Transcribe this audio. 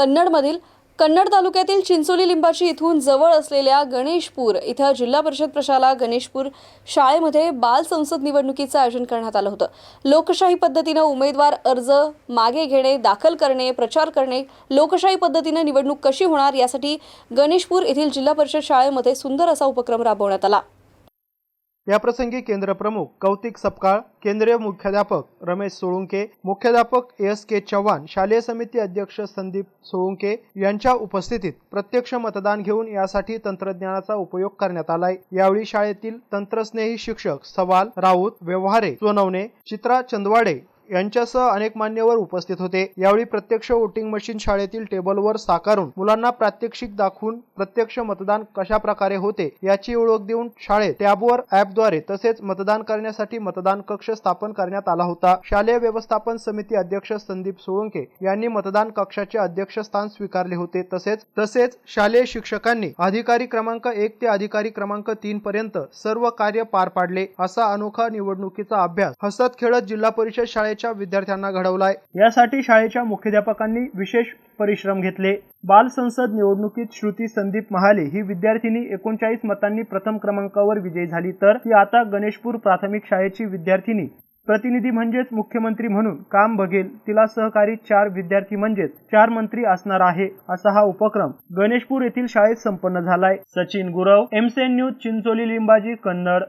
कन्नडमधील कन्नड तालुक्यातील चिंचोली लिंबाची इथून जवळ असलेल्या गणेशपूर इथं जिल्हा परिषद प्रशाला गणेशपूर शाळेमध्ये बाल संसद निवडणुकीचं आयोजन करण्यात आलं होतं. लोकशाही पद्धतीनं उमेदवार अर्ज मागे घेणे दाखल करणे प्रचार करणे लोकशाही पद्धतीनं निवडणूक कशी होणार यासाठी गणेशपूर येथील जिल्हा परिषद शाळेमध्ये सुंदर असा उपक्रम राबवण्यात आला. याप्रसंगी केंद्र प्रमुख कौतिक सपकाळ केंद्रीय मुख्याध्यापक रमेश सोळुंके मुख्याध्यापक एस के चव्हाण शालेय समिती अध्यक्ष संदीप सोळुंके यांच्या उपस्थितीत प्रत्यक्ष मतदान घेऊन यासाठी तंत्रज्ञानाचा उपयोग करण्यात आलाय. यावेळी शाळेतील तंत्रस्नेही शिक्षक सवाल राऊत व्यवहारे सोनवणे चित्रा चंदवाडे यांच्यासह अनेक मान्यवर उपस्थित होते. यावेळी प्रत्यक्ष वोटिंग मशीन शाळेतील टेबलवर साकारून मुलांना प्रात्यक्षिक दाखवून प्रत्यक्ष मतदान कशा प्रकारे होते याची ओळख देऊन शाळेत टॅबवर ॲपद्वारे तसेच मतदान करण्यासाठी मतदान कक्ष स्थापन करण्यात आला होता. शालेय व्यवस्थापन समिती अध्यक्ष संदीप सोळंके यांनी मतदान कक्षाचे अध्यक्षस्थान स्वीकारले होते. तसेच तसेच शालेय शिक्षकांनी अधिकारी क्रमांक एक ते अधिकारी क्रमांक तीन पर्यंत सर्व कार्य पार पाडले असा अनोखा निवडणुकीचा अभ्यास हसत खेळत जिल्हा परिषद शाळेच्या विद्यार्थ्यांना घडवलाय. यासाठी शाळेच्या मुख्याध्यापकांनी विशेष परिश्रम घेतले. बाल संसद निवडणुकीत श्रुती संदीप महाले ही विद्यार्थिनी एकोणचाळीस मतांनी प्रथम क्रमांकावर विजयी झाली तर ती आता गणेशपूर प्राथमिक शाळेची विद्यार्थिनी. प्रतिनिधी म्हणजेच मुख्यमंत्री म्हणून काम बघेल. तिला सहकारी चार विद्यार्थी म्हणजेच चार मंत्री असणार आहे असा हा उपक्रम गणेशपूर येथील शाळेत संपन्न झालाय. सचिन गुरव एमसेन न्यूज चिंचोली लिंबाजी कन्नड.